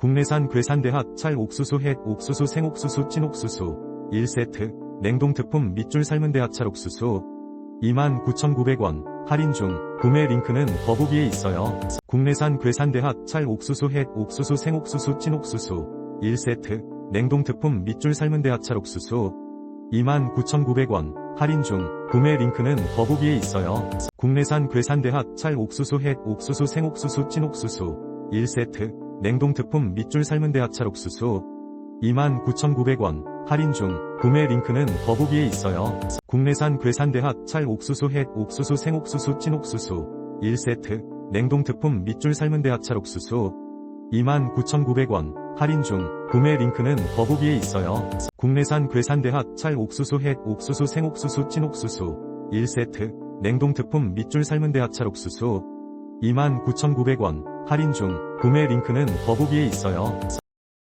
국내산 괴산대합 찰 옥수수 햇 옥수수 생옥수수 찐옥수수. 1세트. 냉동 특품 밑줄 삶은 대합찰 옥수수. 29,900원. 할인 중. 구매 링크는 더보기에 있어요. 국내산 괴산대합 찰 옥수수 햇 옥수수 생옥수수 찐옥수수. 1세트. 냉동 특품 밑줄 삶은 대합찰 옥수수. 29,900원. 할인 중. 구매 링크는 더보기에 있어요. 국내산 괴산대합 찰 옥수수 햇 옥수수 생옥수수 찐옥수수. 1세트 냉동 특품 밑줄 삶은 대합찰 옥수수. 29,900원. 할인 중. 구매 링크는 더보기에 있어요. 국내산 괴산대합 찰 옥수수 햇 옥수수 생옥수수 찐옥수수. 1세트. 냉동 특품 밑줄 삶은 대합찰 옥수수. 29,900원. 할인 중. 구매 링크는 더보기에 있어요. 국내산 괴산대합 찰 옥수수 햇 옥수수 생옥수수 찐옥수수. 1세트. 냉동 특품 밑줄 삶은 대합찰 옥수수 29,900원 할인 중 구매 링크는 더보기에 있어요.